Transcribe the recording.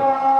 Bye.